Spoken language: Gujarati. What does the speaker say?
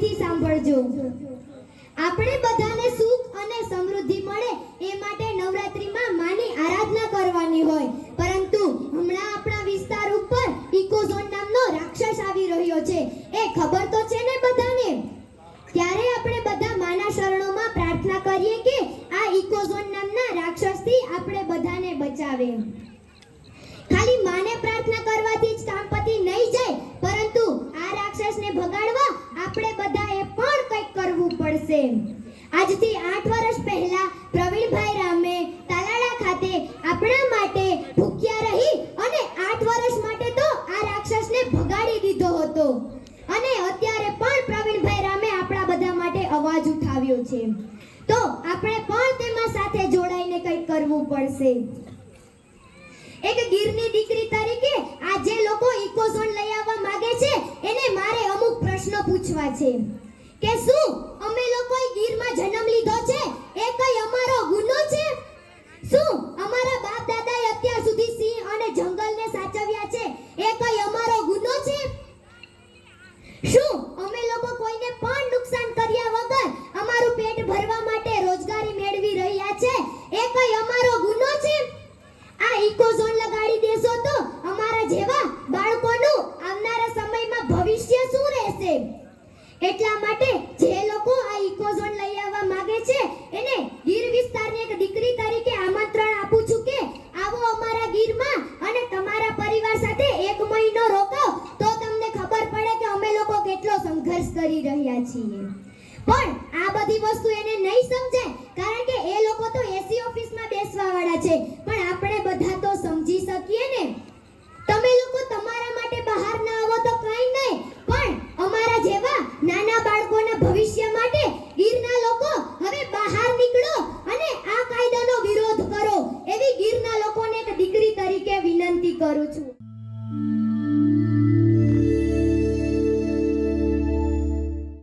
પડજો આપણે બધાને સુખ અને સમૃદ્ધિ મળે એ માટે નવરાત્રીમાં માની આરાધના કરવાની હોય. પરંતુ હમણાં આપણા વિસ્તાર ઉપર ઇકોઝોન નામનો રાક્ષસ આવી રહ્યો છે. એ ખબર તો છે ને બધાને? ત્યારે આપણે બધા માના શરણોમાં પ્રાર્થના કરીએ કે આ ઇકોઝોન નામના રાક્ષસથી આપણે બધાને બચાવે. પડશે આજથી આઠ વર્ષ પહેલા પ્રવીણભાઈ રામે તાલાળા ખાતે આપણા માટે ભૂખ્યા રહી અને આઠ વર્ષ માટે તો આ રાક્ષસને ભગાડી દીધો હતો. અને અત્યારે પણ પ્રવીણભાઈ રામે આપણા બધા માટે અવાજ ઉઠાવ્યો છે. તો આપણે પણ તેમાં સાથે જોડાઈને કંઈક કરવું પડશે. એક ગીરની દીકરી તરીકે આ જે લોકો ઇકોઝોન લઈ આવવા માંગે છે, એને મારે અમુક પ્રશ્નો પૂછવા છે. કે શું? અમે લોકોએ ગીરમાં જન્મ લીધો છે? એ કઈ અમારો ગુનો છે? શું? અમારા બાપ દાદાએ અત્યાર સુધી સિંહ અને જંગલને સાચવ્યા છે? એ કઈ અમારો ગુનો છે? શું? અમે લોકો કોઈને પણ નુકસાન કર્યા વગર અમારું પેટ ભરવા માટે રોજગારી મેળવી રહ્યા છે? એ કઈ અમારો ગુનો છે? આ ઇકોઝોન લગાડી દેશો તો અમારા જેવા બાળકોનું આવનારા સમયમાં ભવિષ્ય શું રહેશે? એટલા માટે જે લોકો આ ઇકોઝોન લઈ આવવા માંગે છે, એને ગીર વિસ્તારની એક દીકરી તરીકે આમંત્રણ આપું છું કે આવો અમારા ગીરમાં અને તમારા પરિવાર સાથે એક મહિનો રોકો, તો તમને ખબર પડે કે અમે લોકો કેટલો સંઘર્ષ કરી રહ્યા છીએ. પણ આ બધી વસ્તુ એને નહીં સમજાય કારણ કે એ લોકો તો એસી ઓફિસમાં બેસવા વાળા છે.